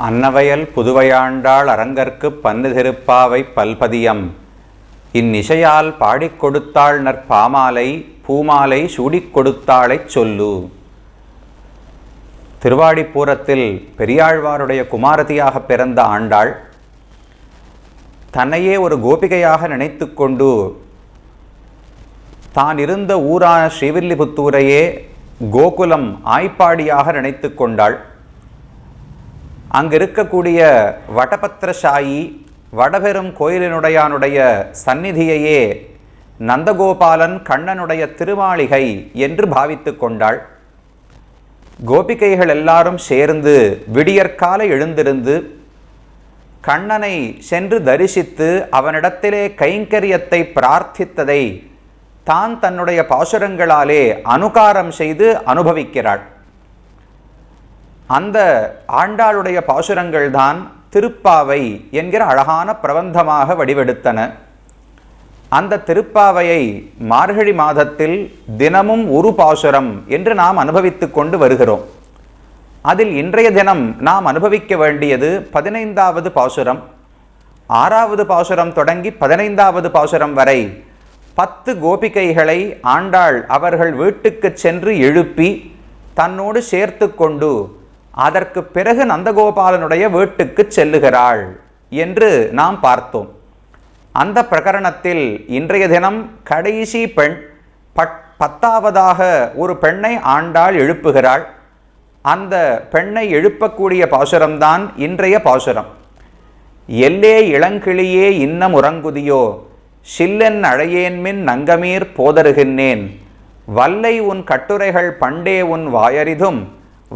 அன்னவயல் புதுவையாண்டாள் அரங்கற்குப் பன்னு திருப்பாவை பல்பதியம். இந்நிசையால் பாடிக் கொடுத்தாள் நற்பாமாலை பூமாலை சூடிக் கொடுத்தாளைச் சொல்லு. திருவாடிப்பூரத்தில் பெரியாழ்வாருடைய குமாரதியாக பிறந்த ஆண்டாள் தன்னையே ஒரு கோபிகையாக நினைத்துக்கொண்டு தான் இருந்த ஊரான ஸ்ரீவில்லிபுத்தூரையே கோகுலம் ஆய்ப்பாடியாக நினைத்து கொண்டாள். அங்கு இருக்கக்கூடிய வடபத்திரசாயி வடபெரும் கோயிலினுடையானுடைய சந்நிதியையே நந்தகோபாலன் கண்ணனுடைய திருமாளிகை என்று பாவித்து கொண்டாள். கோபிகைகள் எல்லாரும் சேர்ந்து விடியற்காலை எழுந்திருந்து கண்ணனை சென்று தரிசித்து அவனிடத்திலே கைங்கரியத்தை பிரார்த்தித்ததை தான் தன்னுடைய பாசுரங்களாலே அனுகாரம் செய்து அனுபவிக்கிறாள். அந்த ஆண்டாளுடைய பாசுரங்கள்தான் திருப்பாவை என்கிற அழகான பிரபந்தமாக வடிவெடுத்தன. அந்த திருப்பாவையை மார்கழி மாதத்தில் தினமும் ஒரு பாசுரம் என்று நாம் அனுபவித்து கொண்டு வருகிறோம். அதில் இன்றைய தினம் நாம் அனுபவிக்க வேண்டியது பதினைந்தாவது பாசுரம். ஆறாவது பாசுரம் தொடங்கி பதினைந்தாவது பாசுரம் வரை பத்து கோபிகைகளை ஆண்டாள் அவர்கள் வீட்டுக்குச் சென்று எழுப்பி தன்னோடு சேர்த்து கொண்டு அதற்கு பிறகு நந்தகோபாலனுடைய வீட்டுக்கு செல்லுகிறாள் என்று நாம் பார்த்தோம். அந்த பிரகரணத்தில் இன்றைய தினம் கடைசி பெண் பட் பத்தாவதாக ஒரு பெண்ணை ஆண்டாள் எழுப்புகிறாள். அந்த பெண்ணை எழுப்பக்கூடிய பாசுரம்தான் இன்றைய பாசுரம். எல்லே இளங்கிளியே இன்னம் உறங்குதியோ சில்லென் அழையேன்மின் நங்கமீர் போதருகின்றேன். வல்லை உன் கட்டுரைகள் பண்டே உன் வாயறிதும்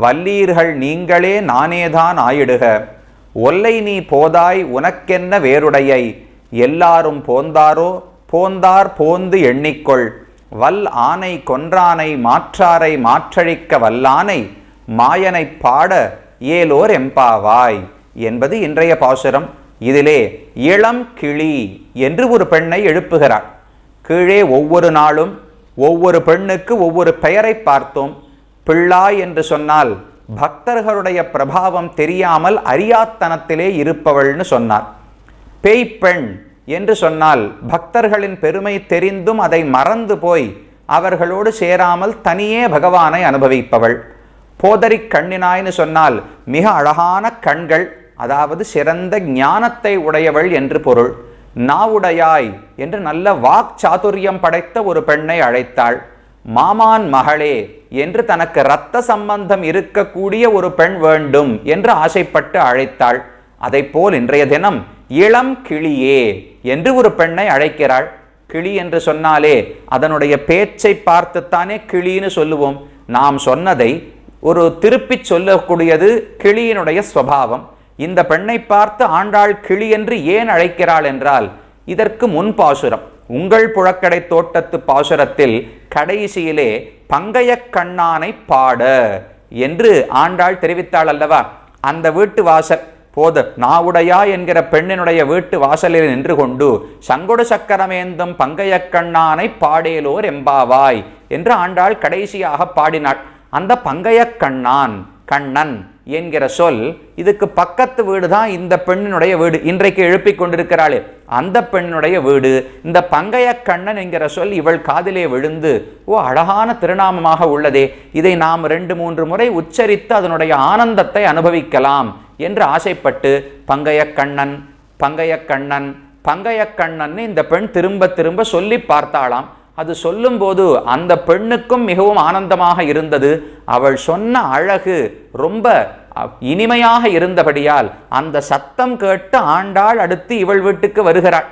வல்லீர்கள் நீங்களே நானேதான் ஆயிடுக. ஒல்லை நீ போதாய் உனக்கென்ன வேறுடையை? எல்லாரும் போந்தாரோ? போந்தார் போந்து எண்ணிக்கொள். வல் ஆனை கொன்றானை மாற்றாரை மாற்றழிக்க வல்லானை மாயனைப் பாட ஏலோர் எம்பாவாய் என்பது இன்றைய பாசுரம். இதிலே இளம் கிளி என்று ஒரு பெண்ணை எழுப்புகிறார் கீழே ஒவ்வொரு நாளும் ஒவ்வொரு பெண்ணுக்கு ஒவ்வொரு பெயரை பார்த்தோம். பிள்ளாய் என்று சொன்னால் பக்தர்களுடைய பிரபாவம் தெரியாமல் அறியாத்தனத்திலே இருப்பவள்னு சொன்னார். பேய்ப்பெண் என்று சொன்னால் பக்தர்களின் பெருமை தெரிந்தும் அதை மறந்து போய் அவர்களோடு சேராமல் தனியே பகவானை அனுபவிப்பவள். போதரிக் கண்ணினாய்னு சொன்னால் மிக அழகான கண்கள் அதாவது சிறந்த ஞானத்தை உடையவள் என்று பொருள். நாவுடையாய் என்று நல்ல வாக் சாதுரியம் படைத்த ஒரு பெண்ணை அழைத்தாள். மாமான் மகளே என்று தனக்கு இரத்த சம்பந்தம் இருக்கக்கூடிய ஒரு பெண் வேண்டும் என்று ஆசைப்பட்டு அழைத்தாள். அதைப்போல் இன்றைய தினம் இளம் கிளியே என்று ஒரு பெண்ணை அழைக்கிறாள். கிளி என்று சொன்னாலே அதனுடைய பேச்சை பார்த்துத்தானே கிளின்னு சொல்லுவோம். நாம் சொன்னதை ஒரு திருப்பிச் சொல்லக்கூடியது கிளியினுடைய ஸ்வபாவம். இந்த பெண்ணை பார்த்து ஆண்டாள் கிளி என்று ஏன் அழைக்கிறாள் என்றால் இதற்கு முன் பாசுரம். உங்கள் புழக்கடை தோட்டத்து பாசுரத்தில் கடைசியிலே பங்கைய கண்ணானை பாட என்று ஆண்டாள் தெரிவித்தாள் அல்லவா? அந்த வீட்டு வாசல் போது நாவுடையா என்கிற பெண்ணினுடைய வீட்டு வாசலில் நின்று கொண்டு சங்கொடு சக்கரமேந்தும் பங்கையக்கண்ணானை பாடேலோர் எம்பாவாய் என்று ஆண்டாள் கடைசியாக பாடினாள். அந்த பங்கையக்கண்ணான் கண்ணன் என்கிற சொல் இதுக்கு பக்கத்து வீடு தான் இந்த பெண்ணினுடைய வீடு இன்றைக்கு எழுப்பிக் கொண்டிருக்கிறாளே. அந்த பெண்ணுடைய வீடு இந்த பங்கைய கண்ணன் என்கிற சொல் இவள் காதிலே விழுந்து ஓ அழகான திருநாமமாக உள்ளதே. இதை நாம் ரெண்டு மூன்று முறை உச்சரித்து அதனுடைய ஆனந்தத்தை அனுபவிக்கலாம் என்று ஆசைப்பட்டு பங்கைய கண்ணன் பங்கைய கண்ணன் பங்கைய கண்ணன் இந்த பெண் திரும்ப திரும்ப சொல்லி பார்த்தாளாம். அது சொல்லும்போது அந்த பெண்ணுக்கும் மிகவும் ஆனந்தமாக இருந்தது. அவள் சொன்ன அழகு ரொம்ப இனிமையாக இருந்தபடியால் அந்த சத்தம் கேட்டு ஆண்டாள் அடுத்து இவள் வீட்டுக்கு வருகிறாள்.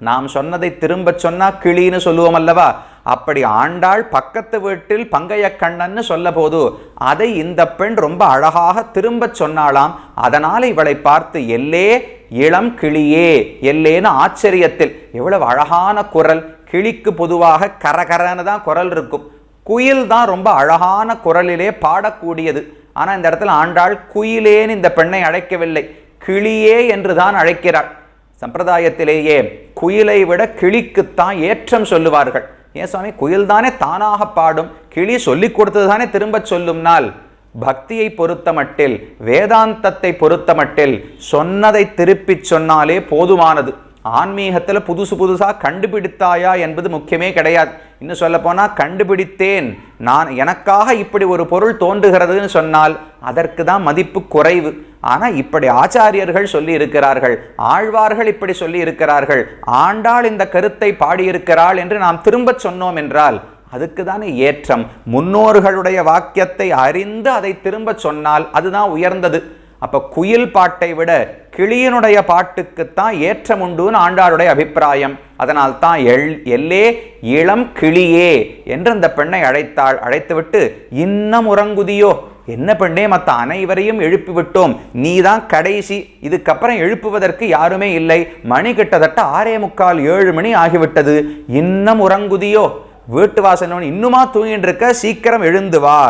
நாம் சொன்னதை திரும்ப சொன்னா கிளின்னு சொல்லுவோம் அல்லவா? அப்படி ஆண்டாள் பக்கத்து வீட்டில் பங்கையக்கண்ணன்னு சொல்ல போது அதை இந்த பெண் ரொம்ப அழகாக திரும்ப சொன்னாளாம். அதனால் இவளை பார்த்து எல்லே இளம் கிளியே எல்லேன்னு ஆச்சரியத்தில். எவ்வளவு அழகான குரல் கிளிக்கு பொதுவாக கரகரன்னு தான் குரல் இருக்கும். குயில் தான் ரொம்ப அழகான குரலிலே பாடக்கூடியது. ஆனால் இந்த இடத்துல ஆண்டாள் குயிலேன்னு இந்த பெண்ணை அழைக்கவில்லை. கிளியே என்று தான் அழைக்கிறாள். சம்பிரதாயத்திலேயே குயிலை விட கிளிக்குத்தான் ஏற்றம் சொல்லுவார்கள். ஏன் சுவாமி? குயில் தானே தானாக பாடும். கிளி சொல்லி கொடுத்தது தானே திரும்ப சொல்லும்னால் பக்தியை பொறுத்தமட்டில் வேதாந்தத்தை பொறுத்தமட்டில் சொன்னதை திருப்பிச் சொன்னாலே போதுமானது. ஆன்மீகத்தில் புதுசு புதுசாக கண்டுபிடித்தாயா என்பது முக்கியமே கிடையாது. இன்னும் சொல்லப்போனால் கண்டுபிடித்தேன். நான் எனக்காக இப்படி ஒரு பொருள் தோன்றுகிறதுன்னு சொன்னால் அதற்கு தான் மதிப்பு குறைவு. ஆனால் இப்படி ஆச்சாரியர்கள் சொல்லி இருக்கிறார்கள். ஆழ்வார்கள் இப்படி சொல்லி இருக்கிறார்கள். ஆண்டாள் இந்த கருத்தை பாடியிருக்கிறாள் என்று நாம் திரும்பச் சொன்னோம் என்றால் அதுக்கு தானே ஏற்றம். முன்னோர்களுடைய வாக்கியத்தை அறிந்து அதை திரும்ப சொன்னால் அதுதான் உயர்ந்தது. அப்போ குயில் பாட்டை விட கிளியனுடைய பாட்டுக்குத்தான் ஏற்றம் உண்டுன்னு ஆண்டாளுடைய அபிப்பிராயம். அதனால் தான் எல் எல்லே இளம் கிளியே என்று அந்த பெண்ணை அழைத்தாள். அழைத்துவிட்டு இன்னம் உறங்குதியோ? என்ன பெண்ணே மற்ற அனைவரையும் எழுப்பி விட்டோம் நீதான் கடைசி. இதுக்கப்புறம் எழுப்புவதற்கு யாருமே இல்லை. மணி கிட்டத்தட்ட ஆறே முக்கால் ஏழு மணி ஆகிவிட்டது. இன்னும் உறங்குதியோ? வீட்டு வாசனவன் இன்னுமா தூங்கிட்டு இருக்க சீக்கிரம் எழுந்து வா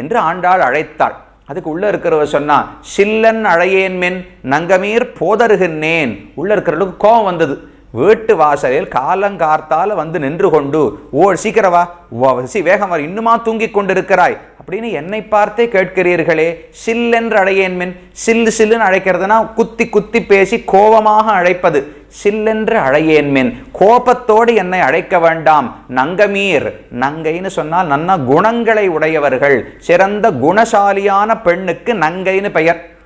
என்று ஆண்டாள் அழைத்தாள். அதுக்கு உள்ளே இருக்கிறவ சொன்னால் சில்லன் அழையேன் மென் நங்கமீர் போதருகின்றேன். உள்ளே இருக்கிறவளுக்கு கோபம் வந்தது. வீட்டு வாசலில் காலங்கார்த்தால வந்து நின்று கொண்டு ஓ சீக்கிரவா சி வேகம் வர இன்னுமா தூங்கிக் கொண்டிருக்கிறாய். அப்படின்னு என்னை பார்த்தே கேட்கிறீர்களே சில்லென்று அழையேன் மின். சில்லு சில்லுன்னு அழைக்கிறதுனா குத்தி குத்தி பேசி கோபமாக அழைப்பது. சில்லென்று அழையேன் மின். கோபத்தோடு என்னை அழைக்க வேண்டாம். நங்கமீர். நங்கைன்னு சொன்னால் நன்ன குணங்களை உடையவர்கள். சிறந்த குணசாலியான பெண்ணுக்கு நங்கைன்னு பெயர்.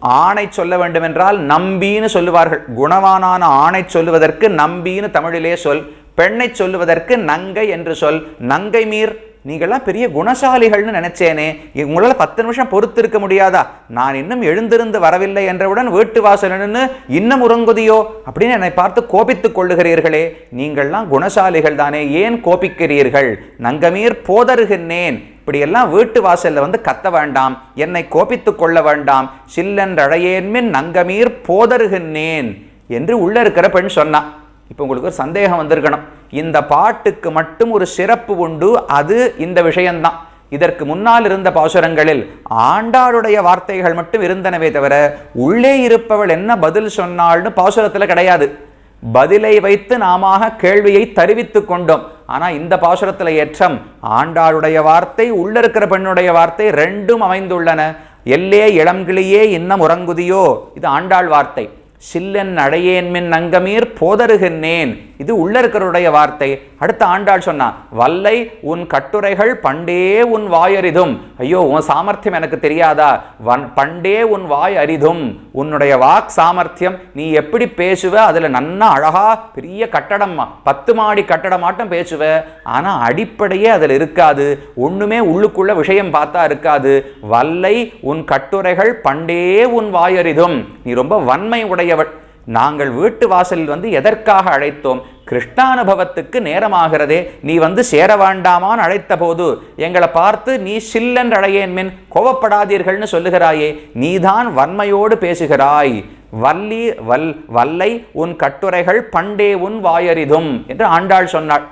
ஆணை சொல்ல வேண்டுமென்றால் நம்பின்னு சொல்லுவார்கள். குணவானான ஆணை சொல்லுவதற்கு நம்பின்னு தமிழிலே சொல் பெண்ணை சொல்லுவதற்கு நங்கை என்று சொல். நங்கை மீர் நீங்கள்லாம் பெரிய குணசாலிகள்னு நினைச்சேனே. உங்களால் பத்து நிமிஷம் பொறுத்து இருக்க முடியாதா? நான் இன்னும் எழுந்திருந்து வரவில்லை என்றவுடன் வீட்டு வாசலன்னு இன்னும் உறங்குதியோ? அப்படின்னு என்னை பார்த்து கோபித்துக் கொள்ளுகிறீர்களே. நீங்கள்லாம் குணசாலிகள் தானே ஏன் கோபிக்கிறீர்கள்? நங்கமீர் போதருகின்றேன். இப்படியெல்லாம் வீட்டு வாசல்ல வந்து கத்த வேண்டாம். என்னை கோபித்துக் கொள்ள வேண்டாம். சில்லென்றழையேன்மின் நங்கமீர் போதருகின்றேன் என்று உள்ள இருக்கிற பெண் சொன்னா. இப்போ உங்களுக்கு ஒரு சந்தேகம் வந்திருக்கணும். இந்த பாட்டுக்கு மட்டும் ஒரு சிறப்பு உண்டு அது இந்த விஷயம்தான் இதற்கு முன்னால் இருந்த பாசுரங்களில் ஆண்டாளுடைய வார்த்தைகள் மட்டும் இருந்தனவே தவிர உள்ளே இருப்பவள் என்ன பதில் சொன்னாள்னு பாசுரத்தில் கிடையாது. பதிலை வைத்து நாம கேள்வியை தருவித்துக் கொண்டோம். ஆனால் இந்த பாசுரத்தில் ஏற்றம் ஆண்டாளுடைய வார்த்தை உள்ள இருக்கிற பெண்ணுடைய வார்த்தை ரெண்டும் அமைந்துள்ளன. எல்லே இளம்கிளியே இன்னம் உறங்குதியோ? இது ஆண்டாள் வார்த்தை. சில்லன் அடையேன்மின் நங்கமீர் போதருகின்றேன். இது உள்ள இருக்கிறவருடைய வார்த்தை. அடுத்த ஆண்டாள் சொன்னா வல்லை உன் கட்டுரைகள் பண்டே உன் வாய் அரிதும் ஐயோ உன் சாமர்த்தியம் எனக்கு தெரியாதா? வன் பண்டே உன் வாய் அரிதும் உன்னுடைய வாக் சாமர்த்தியம். நீ எப்படி பேசுவ? அதுல நன்னா அழகா பெரிய கட்டடம் பத்து மாடி கட்டடமாட்டம் பேசுவ. ஆனா அடிப்படையே அதில் இருக்காது. ஒன்றுமே உள்ளுக்குள்ள விஷயம் பார்த்தா இருக்காது. வல்லை உன் கட்டுரைகள் பண்டே உன் வாயறிதும். நீ ரொம்ப வன்மை உடையவள். நாங்கள் வீட்டு வாசலில் வந்து எதற்காக அழைத்தோம்? கிருஷ்ணானுபவத்துக்கு நேரமாகிறதே. நீ வந்து சேர வேண்டாமான்னு அழைத்த போது எங்களை பார்த்து நீ சில்லென்று அழையேன் மின் கோவப்படாதீர்கள்னு சொல்லுகிறாயே. நீதான் வன்மையோடு பேசுகிறாய். வல்லி வல் வல்லை உன் கட்டுரைகள் பண்டே உன் வாயறிதும் என்று ஆண்டாள் சொன்னாள்.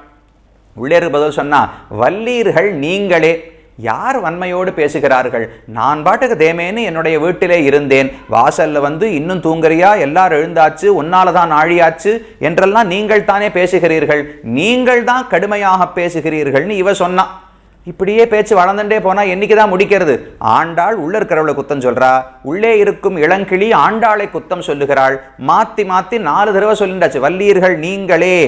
உள்ளே பதில் சொன்னா வல்லீர்கள் நீங்களே. யார் வன்மையோடு பேசுகிறார்கள்? நான் பாட்டுக்கு தேமேன்னு என்னுடைய வீட்டிலே இருந்தேன். வாசல்ல வந்து இன்னும் தூங்குறியா? எல்லாரும் எழுந்தாச்சு உன்னால தான் ஆழியாச்சு என்றெல்லாம் நீங்கள் தானே பேசுகிறீர்கள். நீங்கள் தான் கடுமையாக பேசுகிறீர்கள்னு இவ சொன்னா. இப்படியே பேச்சு வளர்ந்துட்டே போனால் என்னைக்கு தான் முடிக்கிறது? ஆண்டாள் உள்ளே இருக்கிறவளை குத்தம் சொல்றா. உள்ளே இருக்கும் இளங்கிளி ஆண்டாளை குத்தம் சொல்லுகிறாள். மாத்தி மாத்தி நாலு தடவை சொல்லிண்டாச்சு வல்லீர்கள் நீங்களே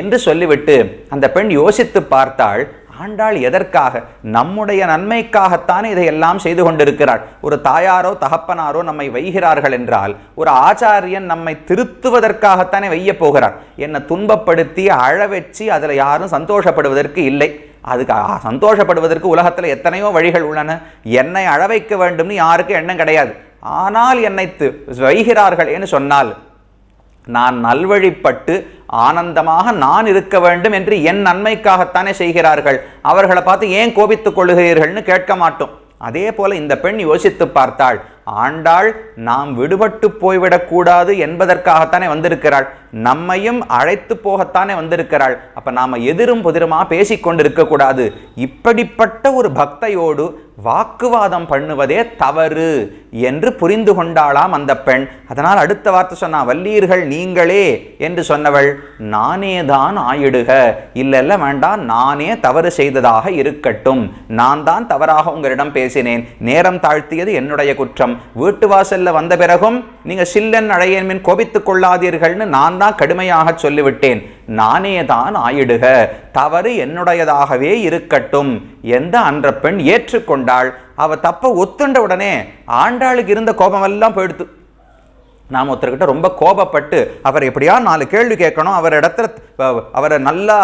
என்று சொல்லிவிட்டு அந்த பெண் யோசித்து பார்த்தாள். ஆண்டாள் எதற்காக? நம்முடைய நன்மைக்காகத்தானே இதையெல்லாம் செய்து கொண்டிருக்கிறாள். ஒரு தாயாரோ தகப்பனாரோ நம்மை வைகிறார்கள் என்றால் ஒரு ஆச்சாரியன் நம்மை திருத்துவதற்காகத்தானே வைய போகிறார் என்னை துன்பப்படுத்தி அழவெச்சு அதில் யாரும் சந்தோஷப்படுவதற்கு இல்லை. அதுக்கு சந்தோஷப்படுவதற்கு உலகத்தில் எத்தனையோ வழிகள் உள்ளன. என்னை அழவைக்க வேண்டும்னு யாருக்கும் எண்ணம் கிடையாது. ஆனால் என்னை வைகிறார்கள் என்று சொன்னால் நான் நல்வழிப்பட்டு ஆனந்தமாக நான் இருக்க வேண்டும் என்று என் நன்மைக்காகத்தானே செய்கிறார்கள். அவர்களை பார்த்து ஏன் கோபித்துக் கொள்ளுகிறீர்கள்னு கேட்க மாட்டோம். அதே போல இந்த பெண் யோசித்து பார்த்தாள். ஆண்டாள் நாம் விடுபட்டு போய்விடக்கூடாது என்பதற்காகத்தானே வந்திருக்கிறாள். நம்மையும் அழைத்து போகத்தானே வந்திருக்கிறாள். அப்ப நாம எதிரும் புதிருமா பேசிக்கொண்டு இருக்கக்கூடாது இப்படிப்பட்ட ஒரு பக்தையோடு வாக்குவாதம் பண்ணுவதே தவறு என்று புரிந்து கொண்டாளாம் அந்த பெண். அதனால் அடுத்த வார்த்தை சொன்னா வல்லீர்கள் நீங்களே என்று சொன்னவள் நானே தான் ஆயிடுக. இல்லைல்ல வேண்டாம் நானே தவறு செய்ததாக இருக்கட்டும். நான் தான் தவறாக உங்களிடம் பேசினேன். நேரம் தாழ்த்தியது என்னுடைய குற்றம். வீட்டு வாசல்ல வந்த பிறகும் நீங்க சில்லன் அழையன் மின் கோபித்துக் கொள்ளாதீர்கள்னு நான் தான் கடுமையாக சொல்லிவிட்டேன். நானே தான் ஆயிடுக. தவறு என்னுடையதாகவே இருக்கட்டும். எந்த அன்ற பெண் ஏற்றுக்கொண்டாள்? அவ தப்ப ஒத்துண்ட உடனே ஆண்டாளுக்கு இருந்த கோபமெல்லாம் போயிடுத்து. நாம் ஒருத்தர்கிட்ட ரொம்ப கோபப்பட்டு அவர் எப்படியா நாலு கேள்வி கேட்கணும் அவர் இடத்துல அவரை நல்லா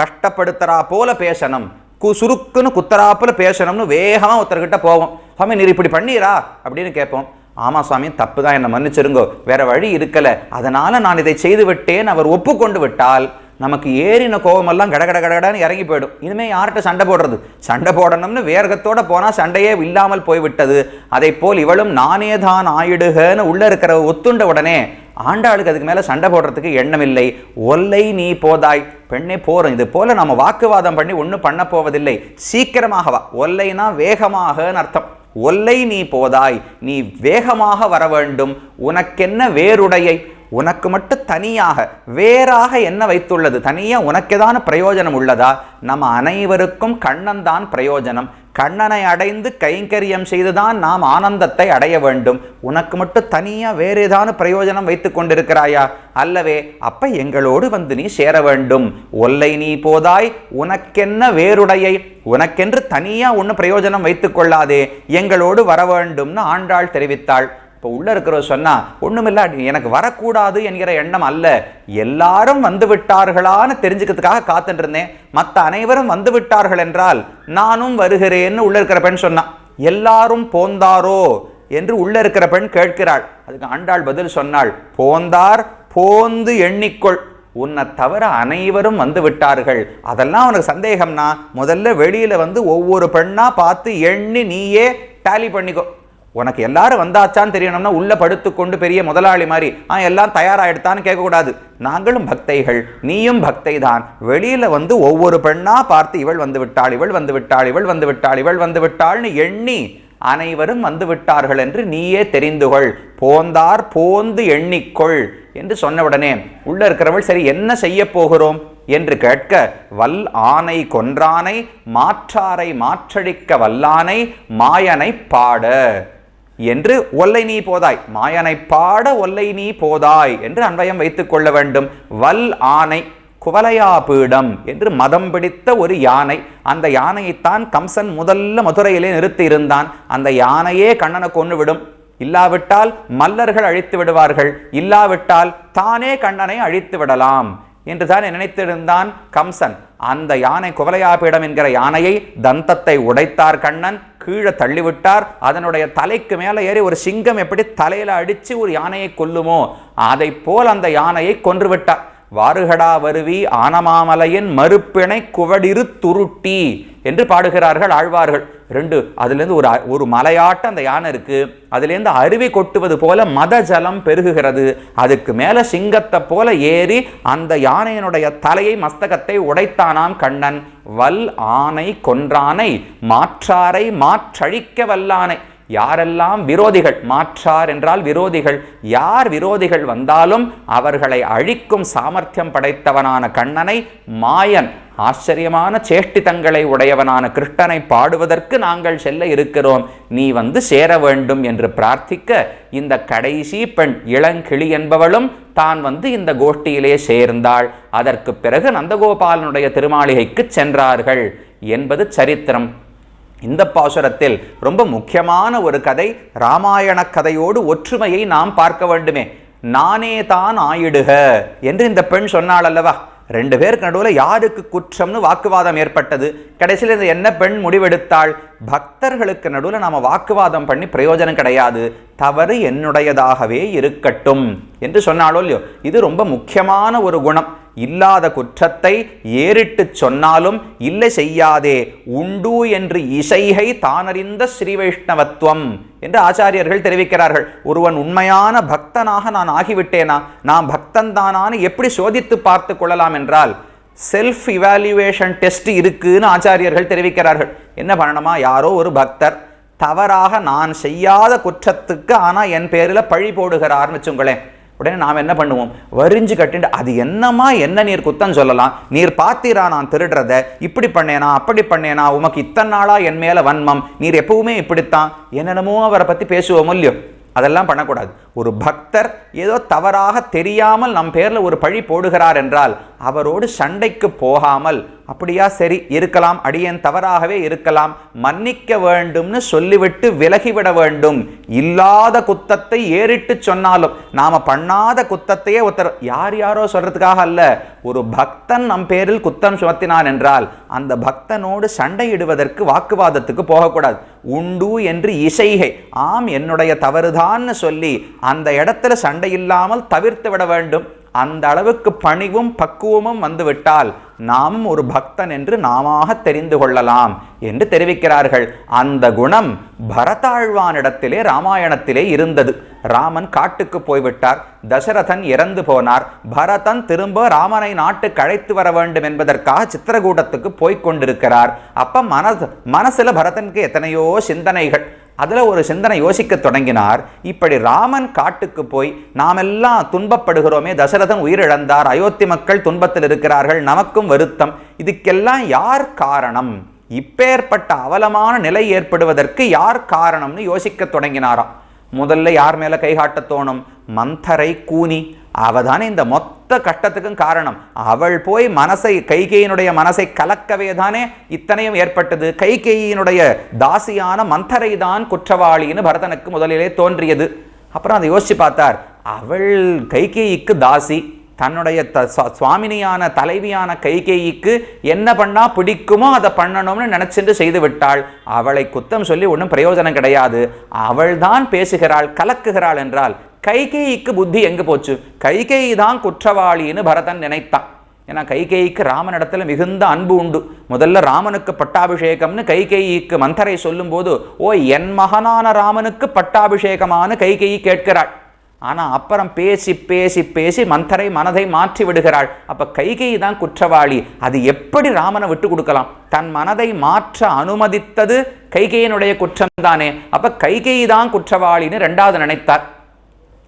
கஷ்டப்படுத்துறா போல பேசணும். சுருக்குன்னு குத்தராப்பில் பேசணும்னு வேகமாக ஒருத்தர்கிட்ட போவோம். சுவாமி நீர் இப்படி பண்ணீரா? அப்படின்னு கேட்போம். ஆமாம் சுவாமி தப்பு தான் என்னை மன்னிச்சிருங்கோ. வேற வழி இருக்கலை. அதனால் நான் இதை செய்து விட்டேன். அவர் ஒப்புக்கொண்டு விட்டால் நமக்கு ஏறின கோபமெல்லாம் கட கட கடகடன்னு இறங்கி போயிடும். இனிமே யார்கிட்ட சண்டை போடுறது? சண்டை போடணும்னு வேர்க்கத்தோட போனால் சண்டையே இல்லாமல் போய்விட்டது. அதை போல் இவளும் நானே தான் ஆயிடுகன்னு உள்ள இருக்கிற ஒத்துண்ட உடனே ஆண்டாளுக்கு அதுக்கு மேலே சண்டை போடுறதுக்கு எண்ணம் இல்லை ஒல்லை நீ போதாய். பெண்ணே போறோம். இது போல நம்ம வாக்குவாதம் பண்ணி ஒன்றும் பண்ண போவதில்லை. சீக்கிரமாக வா ஒல்லைனா வேகமாகன்னு அர்த்தம். ஒல்லை நீ போதாய். நீ வேகமாக வர வேண்டும். உனக்கென்ன வேறுடையை? உனக்கு மட்டும் தனியாக வேறாக என்ன வைத்துள்ளது? தனியாக உனக்கேதான பிரயோஜனம் உள்ளதா? நம்ம அனைவருக்கும் கண்ணன் தான் பிரயோஜனம். கண்ணனை அடைந்து கைங்கரியம் செய்துதான் நாம் ஆனந்தத்தை அடைய வேண்டும். உனக்கு மட்டும் தனியாக வேற ஏதான பிரயோஜனம் வைத்துக் கொண்டிருக்கிறாயா? அல்லவே அப்ப எங்களோடு வந்து நீ சேர வேண்டும். ஒல்லை நீ போதாய் உனக்கென்ன வேறுடையை? உனக்கென்று தனியாக ஒன்று பிரயோஜனம் வைத்துக் கொள்ளாதே. எங்களோடு வர வேண்டும்னு ஆண்டாள் தெரிவித்தாள். இப்போ உள்ளே இருக்கிறவர் சொன்னால் ஒன்றுமில்ல எனக்கு வரக்கூடாது என்கிற எண்ணம் அல்ல. எல்லாரும் வந்து விட்டார்களான்னு தெரிஞ்சுக்கிறதுக்காக காத்துட்ருந்தேன் மற்ற அனைவரும் வந்து விட்டார்கள் என்றால் நானும் வருகிறேன்னு உள்ளே இருக்கிற பெண் சொன்னான் எல்லாரும் போந்தாரோ? என்று உள்ளே இருக்கிற பெண் கேட்கிறாள். அதுக்கு ஆண்டாள் பதில் சொன்னாள் போந்தார் போந்து எண்ணிக்கொள். உன்னை தவிர அனைவரும் வந்து விட்டார்கள். அதெல்லாம் உனக்கு சந்தேகம்னா முதல்ல வெளியில் வந்து ஒவ்வொரு பெண்ணாக பார்த்து எண்ணி நீயே டேலி பண்ணிக்கோ. உனக்கு எல்லாரும் வந்தாச்சான்னு தெரியணும்னா உள்ள படுத்துக்கொண்டு பெரிய முதலாளி மாதிரி ஆ எல்லாம் தயாராகிடுத்தான்னு கேட்கக்கூடாது. நாங்களும் பக்தைகள் நீயும் பக்தை தான் வெளியில வந்து ஒவ்வொரு பெண்ணா பார்த்து இவள் வந்து விட்டாள் இவள் வந்து விட்டாள் இவள் வந்து விட்டாள் இவள் வந்து விட்டாள்னு எண்ணி அனைவரும் வந்து விட்டார்கள் என்று நீயே தெரிந்து கொள். போந்தார் போந்து எண்ணிக்கொள். என்று சொன்னவுடனே உள்ள இருக்கிறவள் சரி என்ன செய்ய போகிறோம்? என்று கேட்க வல் ஆனை கொன்றானை மாற்றாரை மாற்றடிக்க வல்லானை மாயனை பாட. என்று ஒல்லை நீ போதாய். மாயனை பாட ஒல்லை நீ போதாய் என்று அன்வயம் வைத்துக் கொள்ள வேண்டும். வல் ஆனை குவலையா பீடம் என்று மதம் பிடித்த ஒரு யானை. அந்த யானையைத்தான் கம்சன் முதல்ல மதுரையிலே நிறுத்தி இருந்தான் அந்த யானையே கண்ணனை கொண்டு விடும் இல்லாவிட்டால் மல்லர்கள் அழித்து விடுவார்கள். இல்லாவிட்டால் தானே கண்ணனை அழித்து விடலாம். என்று தான் நினைத்திருந்தான் கம்சன். அந்த யானை குவலையாபீடம் என்கிற யானையை தந்தத்தை உடைத்தார் கண்ணன் கீழே தள்ளிவிட்டார். அதனுடைய தலைக்கு மேலே ஏறி ஒரு சிங்கம் எப்படி தலையில் அடித்து ஒரு யானையை கொல்லுமோ அதை போல் அந்த யானையை கொன்றுவிட்டார். வாருகடா வருவி ஆனமாமலையின் மறுப்பிணை குவடிரு துருட்டி என்று பாடுகிறார்கள் ஆழ்வார்கள். ரெண்டு அதுலேருந்து ஒரு ஒரு மலையாட்டம் அந்த யானை இருக்குது அதுலேருந்து அருவி கொட்டுவது போல மத ஜலம் பெருகுகிறது. அதுக்கு மேலே சிங்கத்தை போல ஏறி அந்த யானையினுடைய தலையை மஸ்தகத்தை உடைத்தானாம் கண்ணன். வல் ஆனை கொன்றானை மாற்றாரை மாற்றழிக்க வல்லானை. யாரெல்லாம் விரோதிகள் மாற்றார் என்றால் விரோதிகள் யார் விரோதிகள் வந்தாலும் அவர்களை அழிக்கும் சாமர்த்தியம் படைத்தவனான கண்ணனை மாயன் ஆச்சரியமான சேஷ்டிதங்களை உடையவனான கிருஷ்ணனை பாடுவதற்கு நாங்கள் செல்ல இருக்கிறோம். நீ வந்து சேர வேண்டும் என்று பிரார்த்திக்க இந்த கடைசி பெண் இளங்கிளி என்பவளும் தான் வந்து இந்த கோஷ்டியிலே சேர்ந்தாள். அதற்கு பிறகு நந்தகோபாலனுடைய திருமாளிகைக்கு சென்றார்கள். என்பது சரித்திரம். இந்த பாசுரத்தில் ரொம்ப முக்கியமான ஒரு கதை ராமாயண கதையோடு ஒற்றுமையை நாம் பார்க்க வேண்டுமே. நானே தான் ஆயிடுக என்று இந்த பெண் சொன்னாள் அல்லவா? ரெண்டு பேருக்கு நடுவில் யாருக்கு குற்றம்னு வாக்குவாதம் ஏற்பட்டது? கடைசியில் இந்த என்ன பெண் முடிவெடுத்தாள்? பக்தர்களுக்கு நடுவில் நாம் வாக்குவாதம் பண்ணி பிரயோஜனம் கிடையாது. தவறு என்னுடையதாகவே இருக்கட்டும் என்று சொன்னாலோ இல்லையோ? இது ரொம்ப முக்கியமான ஒரு குணம். இல்லாத குற்றத்தை ஏறிட்டு சொன்னாலும் இல்லை செய்யாதே உண்டு என்று இசைகை தானறிந்த ஸ்ரீ வைஷ்ணவத்துவம் என்று ஆச்சாரியர்கள் தெரிவிக்கிறார்கள். ஒருவன் உண்மையான பக்தனாக நான் ஆகிவிட்டேனா? நான் பக்தன்தானான்னு எப்படி சோதித்து பார்த்து கொள்ளலாம் என்றால் செல்ஃப் இவாலுவேஷன் டெஸ்ட் இருக்குன்னு ஆச்சாரியர்கள் தெரிவிக்கிறார்கள். என்ன பண்ணணுமா? யாரோ ஒரு பக்தர் தவறாக நான் செய்யாத குற்றத்துக்கு ஆனால் என் பேரில் பழி போடுகிறார்னு வச்சுங்களேன். உடனே நாம் என்ன பண்ணுவோம்? வரிஞ்சு கட்டிட்டு அது என்னமா என்ன நீர் குத்தம் சொல்லலாம். நீர் பார்த்தீரா நான் திருடுறத இப்படி பண்ணேனா அப்படி பண்ணேனா உமக்கு இத்தனை நாளா என் மேல வன்மம். நீர் எப்பவுமே இப்படித்தான். என்னென்னமோ அவரை பத்தி பேசுவோம் இல்லையோ? அதெல்லாம் பண்ணக்கூடாது. ஒரு பக்தர் ஏதோ தவறாக தெரியாமல் நம் பேரில் ஒரு பழி போடுகிறார் என்றால் அவரோடு சண்டைக்கு போகாமல் அப்படியா சரி இருக்கலாம் அடியேன் தவறாகவே இருக்கலாம் மன்னிக்க வேண்டும்னு சொல்லிவிட்டு விலகிவிட வேண்டும். இல்லாத குத்தத்தை ஏறிட்டு சொன்னாலும் நாம் பண்ணாத குத்தத்தையே ஒருத்தர் யார் யாரோ சொல்றதுக்காக அல்ல ஒரு பக்தன் நம் பேரில் குத்தம் சுமத்தினான் என்றால் அந்த பக்தனோடு சண்டையிடுவதற்கு வாக்குவாதத்துக்கு போகக்கூடாது. உண்டு என்று இசைகை. ஆம் என்னுடைய தவறுதான்னு சொல்லி அந்த இடத்துல சண்டை இல்லாமல் தவிர்த்து விட வேண்டும். அந்த அளவுக்கு பணிவும் பக்குவமும் வந்துவிட்டால் நாமும் ஒரு பக்தன் என்று நாமாக தெரிந்து கொள்ளலாம் என்று தெரிவிக்கிறார்கள். அந்த குணம் பரதாழ்வானிடத்திலே ராமாயணத்திலே இருந்தது. ராமன் காட்டுக்கு போய்விட்டார். தசரதன் இறந்து போனார். பரதன் திரும்ப ராமனை நாட்டுக்கு அழைத்து வர வேண்டும் என்பதற்காக சித்திரகூடத்துக்கு போய்க் கொண்டிருக்கிறார். அப்ப மனது மனசுல பரதனுக்கு எத்தனையோ சிந்தனைகள். அதில் ஒரு சிந்தனை யோசிக்க தொடங்கினார். இப்படி ராமன் காட்டுக்கு போய் நாமெல்லாம் துன்பப்படுகிறோமே தசரதன் உயிரிழந்தார் அயோத்தி மக்கள் துன்பத்தில் இருக்கிறார்கள் நமக்கும் வருத்தம். இதுக்கெல்லாம் யார் காரணம்? இப்பேற்பட்ட அவலமான நிலை ஏற்படுவதற்கு யார் காரணம்னு யோசிக்க தொடங்கினாராம். முதல்ல யார் மேல கைகாட்ட தோணும்? மந்தரை கூனி. அவதானே இந்த மொத்த கஷ்டத்துக்கும் காரணம். அவள் போய் மனசை கைகேயினுடைய மனசை கலக்கவே தானே இத்தனையும் ஏற்பட்டது. கைகேயினுடைய தாசியான மந்தரை தான் குற்றவாளின்னு பரதனுக்கு முதலிலே தோன்றியது. அப்புறம் அதை யோசிச்சு பார்த்தார். அவள் கைகேயிக்கு தாசி தன்னுடைய த சுவாமினியான தலைவியான கைகேயிக்கு என்ன பண்ணா பிடிக்குமோ அதை பண்ணணும்னு நினைச்சிட்டு செய்து விட்டாள். அவளை குத்தம் சொல்லி ஒன்றும் பிரயோஜனம் கிடையாது. அவள்தான் பேசுகிறாள் கலக்குகிறாள் என்றால் கைகேயிக்கு புத்தி எங்கே போச்சு? கைகேயி தான் குற்றவாளின்னு பரதன் நினைத்தான். ஏன்னா கைகேயிக்கு ராமனிடத்தில் மிகுந்த அன்பு உண்டு. முதல்ல ராமனுக்கு பட்டாபிஷேகம்னு கைகேயிக்கு மந்தரை சொல்லும்போது ஓ என் மகனான ராமனுக்கு பட்டாபிஷேகமானு கைகேயி கேட்கிறாள். ஆனால் அப்புறம் பேசி பேசி பேசி மந்தரை மனதை மாற்றி விடுகிறாள். அப்போ கைகேயி தான் குற்றவாளி. அது எப்படி ராமனை விட்டு கொடுக்கலாம்? தன் மனதை மாற்ற அனுமதித்தது கைகேயினுடைய குற்றம் தானே அப்ப கைகேயி தான் குற்றவாளின்னு ரெண்டாவது நினைத்தார்.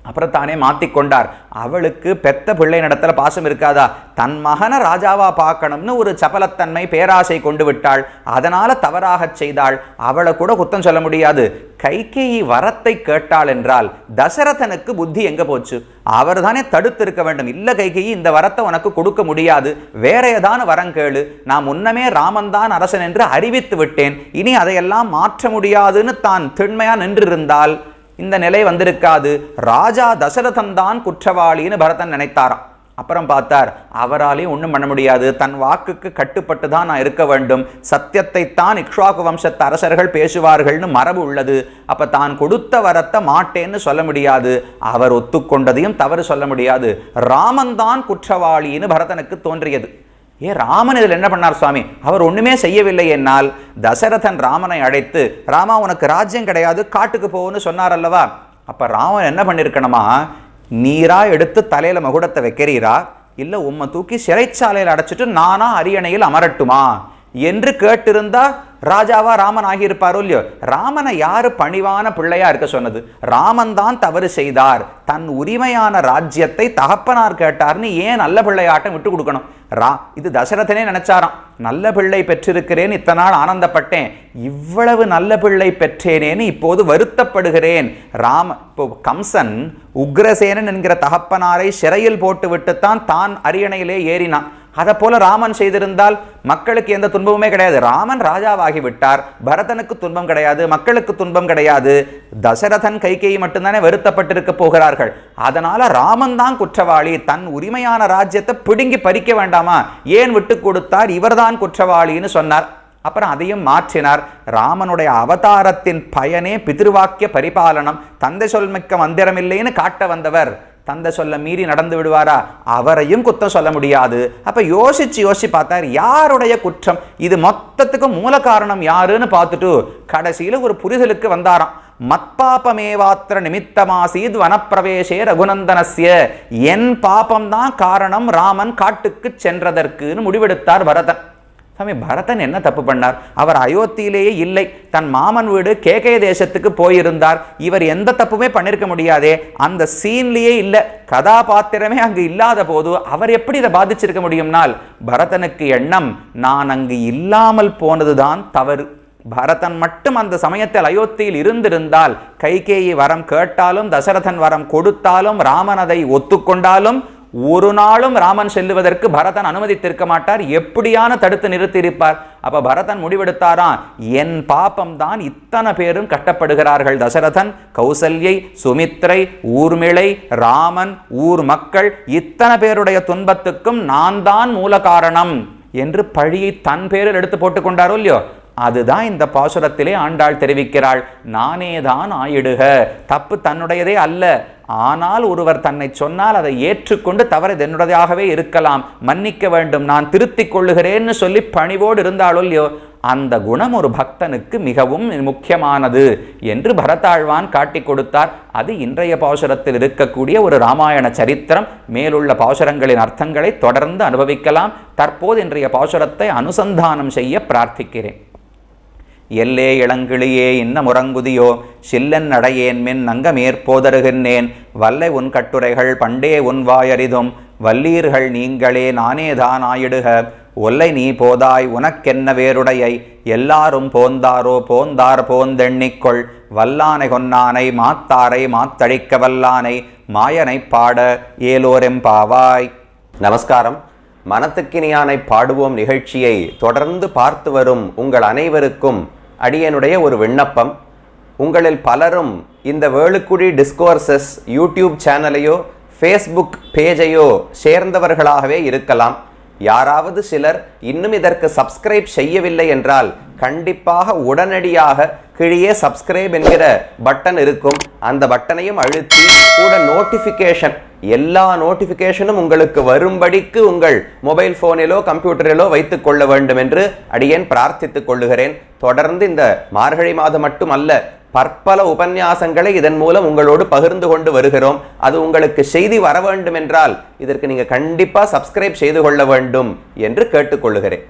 அப்புறம் தானே மாற்றிக்கொண்டார் அவளுக்கு பெத்த பிள்ளை நடத்துல பாசம் இருக்காதா? தன் மகனை ராஜாவா பார்க்கணும்னு ஒரு சபலத்தன்மை பேராசை கொண்டு விட்டாள். அதனால தவறாகச் செய்தாள். அவளை கூட குத்தம் சொல்ல முடியாது. கைகேயி வரத்தை கேட்டாள் என்றால் தசரதனுக்கு புத்தி எங்க போச்சு? அவர் தானே தடுத்து இருக்க வேண்டும். இல்லை கைகேயி இந்த வரத்தை உனக்கு கொடுக்க முடியாது. வேற ஏதான வரம் கேளு. நான் முன்னமே ராமன் தான் அரசன் என்று அறிவித்து விட்டேன். இனி அதையெல்லாம் மாற்ற முடியாதுன்னு தான் திண்மையா நின்றிருந்தால் இந்த நிலை வந்திருக்காது. ராஜா தசரதன் தான் குற்றவாளின்னு பரதன் நினைத்தாராம். அப்புறம் பார்த்தார் அவராலையும் ஒன்றும் பண்ண முடியாது. தன் வாக்குக்கு கட்டுப்பட்டு தான் நான் இருக்க வேண்டும். சத்தியத்தை தான் இக்ஷ்வாக்கு வம்சத்து அரசர்கள் பேசுவார்கள்னு மரபு உள்ளது. அப்ப தான் கொடுத்த வரத்தை மாட்டேன்னு சொல்ல முடியாது. அவர் ஒத்துக்கொண்டதையும் தவறு சொல்ல முடியாது. ராமன் தான் குற்றவாளின்னு பரதனுக்கு தோன்றியது. ஏ ராமன் இதில் என்ன பண்ணார் சுவாமி? அவர் ஒன்றுமே செய்யவில்லை என்னால். தசரதன் ராமனை அழைத்து ராமா உனக்கு ராஜ்யம் கிடையாது காட்டுக்கு போன்னு சொன்னார் அல்லவா? அப்போ ராமன் என்ன பண்ணியிருக்கணுமா நீரா எடுத்து தலையில் மகுடத்தை வைக்கிறீரா? இல்லை உம்மை தூக்கி சிறைச்சாலையில் அடைச்சிட்டு நானா அரியணையில் அமரட்டுமா? என்று கேட்டிருந்தா ராஜாவா ராமன் ஆகியிருப்பாரோ இல்லையோ? ராமனை யாரு பணிவான பிள்ளையா இருக்க சொன்னது? ராமன் தான் தவறு செய்தார். தன் உரிமையான ராஜ்யத்தை தகப்பனார் கேட்டார்னு ஏன் நல்ல பிள்ளையாட்டம் விட்டு கொடுக்கணும்? ரா இது தசரதனே நினைச்சாராம். நல்ல பிள்ளை பெற்றிருக்கிறேன் இத்தனை நாள் ஆனந்தப்பட்டேன். இவ்வளவு நல்ல பிள்ளை பெற்றேனேன்னு இப்போது வருத்தப்படுகிறேன். ராம இப்போ கம்சன் உக்ரசேனன் என்கிற தகப்பனாரை சிறையில் போட்டு விட்டுத்தான் தான் அரியணையிலே ஏறினான். அதை போல ராமன் செய்திருந்தால் மக்களுக்கு எந்த துன்பமுமே கிடையாது. ராமன் ராஜாவாகி விட்டார். பரதனுக்கு துன்பம் கிடையாது. மக்களுக்கு துன்பம் கிடையாது. தசரதன் கைகையை மட்டும்தானே வருத்தப்பட்டிருக்க போகிறார்கள். அதனால ராமன் தான் குற்றவாளி. தன் உரிமையான ராஜ்யத்தை பிடுங்கி பறிக்க வேண்டாமா? ஏன் விட்டு கொடுத்தார்? இவர்தான் குற்றவாளின்னு சொன்னார். அப்புறம் அதையும் மாற்றினார். ராமனுடைய அவதாரத்தின் பயனே பிதிருவாக்கிய பரிபாலனம். தந்தை சொல்மிக்க மந்திரமில்லைன்னு காட்ட வந்தவர். தந்தை சொல்ல மீறி நடந்து விடுவாரா? அவரையும் குத்தம் சொல்ல முடியாது. அப்ப யோசிச்சு யோசிச்சு பார்த்தார் யாருடைய குற்றம்? இது மொத்தத்துக்கும் மூல காரணம் யாருன்னு பார்த்துட்டு கடைசியில் ஒரு புரிதலுக்கு வந்தாராம். மத்பாபமேவாத்திர நிமித்தமாசீத் வனப்பிரவேசே ரகுநந்தனசிய என் பாபம்தான் காரணம் ராமன் காட்டுக்கு சென்றதற்குன்னு முடிவெடுத்தார் பரதன் சாமி பரதன் என்ன தப்பு பண்ணார்? அவர் அயோத்தியிலேயே இல்லை. தன் மாமன் வீடு கேகய தேசத்துக்கு போயிருந்தார். இவர் எந்த தப்புமே பண்ணிருக்க முடியாதே. அந்த சீன்லேயே இல்லை. கதாபாத்திரமே அங்கு இல்லாத போது அவர் எப்படி இதை பாதிச்சிருக்க முடியும்னால் பரதனுக்கு எண்ணம் நான் அங்கு இல்லாமல் போனதுதான் தவறு. பரதன் மட்டும் அந்த சமயத்தில் அயோத்தியில் இருந்திருந்தால் கைகேயி வரம் கேட்டாலும் தசரதன் வரம் கொடுத்தாலும் ராமன் அதை ஒத்துக்கொண்டாலும் ஒரு நாளும் ராமன் செல்லுவதற்கு பரதன் அனுமதித்திருக்க மாட்டார். எப்படியான தடுத்து நிறுத்தியிருப்பார்? அப்ப பரதன் முடிவெடுத்தாராம். என் பாப்பம் தான் இத்தனை பேரும் கட்டப்படுகிறார்கள். தசரதன் கௌசல்யை சுமித்ரை ஊர்மிளை ராமன் ஊர் மக்கள் இத்தனை பேருடைய துன்பத்துக்கும் நான் தான் மூல காரணம் என்று பழியை தன் பேரில் எடுத்து போட்டுக் கொண்டாரோ இல்லையோ? அதுதான் இந்த பாசுரத்திலே ஆண்டாள் தெரிவிக்கிறாள் நானே தான் ஆயிடுக தப்பு தன்னுடையதே அல்ல. ஆனால் ஒருவர் தன்னை சொன்னால் அதை ஏற்றுக்கொண்டு தவறு என்னுடையதாகவே இருக்கலாம். மன்னிக்க வேண்டும் நான் திருத்திக் கொள்ளுகிறேன்னு சொல்லி பணிவோடு இருந்தாலோ இல்லையோ அந்த குணம் ஒரு பக்தனுக்கு மிகவும் முக்கியமானது என்று பரதாழ்வான் காட்டிக் கொடுத்தார். அது இன்றைய பாசுரத்தில் இருக்கக்கூடிய ஒரு ராமாயண சரித்திரம். மேலுள்ள பாசுரங்களின் அர்த்தங்களை தொடர்ந்து அனுபவிக்கலாம். தற்போது இன்றைய பாசுரத்தை அனுசந்தானம் செய்ய பிரார்த்திக்கிறேன். எல்லே இளங்கிளியே இன்ன முறங்குதியோ சில்லன் நடையேன் மின் நங்கமேற்போதருகின்றேன் வல்லை உன் கட்டுரைகள் பண்டே உன் வாயறிதும். வல்லீர்கள் நீங்களே நானேதான் ஆயிடுக. ஒல்லை நீ போதாய் உனக்கென்ன வேறுடையை? எல்லாரும் போந்தாரோ போந்தார் போந்தெண்ணிக்கொள் வல்லானை கொன்னானை மாத்தாரை மாத்தழிக்க வல்லானை. மாயனை பாட ஏலோரெம்பாவாய் நமஸ்காரம். மனத்துக்கினியானை பாடுவோம் நிகழ்ச்சியை தொடர்ந்து பார்த்து வரும் உங்கள் அனைவருக்கும் அடியனுடைய ஒரு விண்ணப்பம். உங்களில் பலரும் இந்த வேளுக்குடி டிஸ்கோர்சஸ் யூடியூப் சேனலையோ ஃபேஸ்புக் பேஜையோ சேர்ந்தவர்களாகவே இருக்கலாம். யாராவது சிலர் இன்னும் இதற்கு சப்ஸ்கிரைப் செய்யவில்லை என்றால் கண்டிப்பாக உடனடியாக கீழே சப்ஸ்கிரைப் என்கிற பட்டன் இருக்கும். அந்த பட்டனையும் அழுத்தி கூட நோட்டிஃபிகேஷன் எல்லா நோட்டிஃபிகேஷனும் உங்களுக்கு வரும்படிக்கு உங்கள் மொபைல் ஃபோனிலோ கம்ப்யூட்டரிலோ வைத்துக் கொள்ள வேண்டும் என்று அடியேன் பிரார்த்தித்துக் கொள்ளுகிறேன். தொடர்ந்து இந்த மார்கழி மாதம் மட்டுமல்ல பற்பல உபன்யாசங்களை இதன் மூலம் உங்களோடு பகிர்ந்து கொண்டு வருகிறோம். அது உங்களுக்கு செய்தி வர வேண்டும் என்றால் இதற்கு நீங்க கண்டிப்பா சப்ஸ்கிரைப் செய்து கொள்ள வேண்டும் என்று கேட்டுக்கொள்கிறேன்.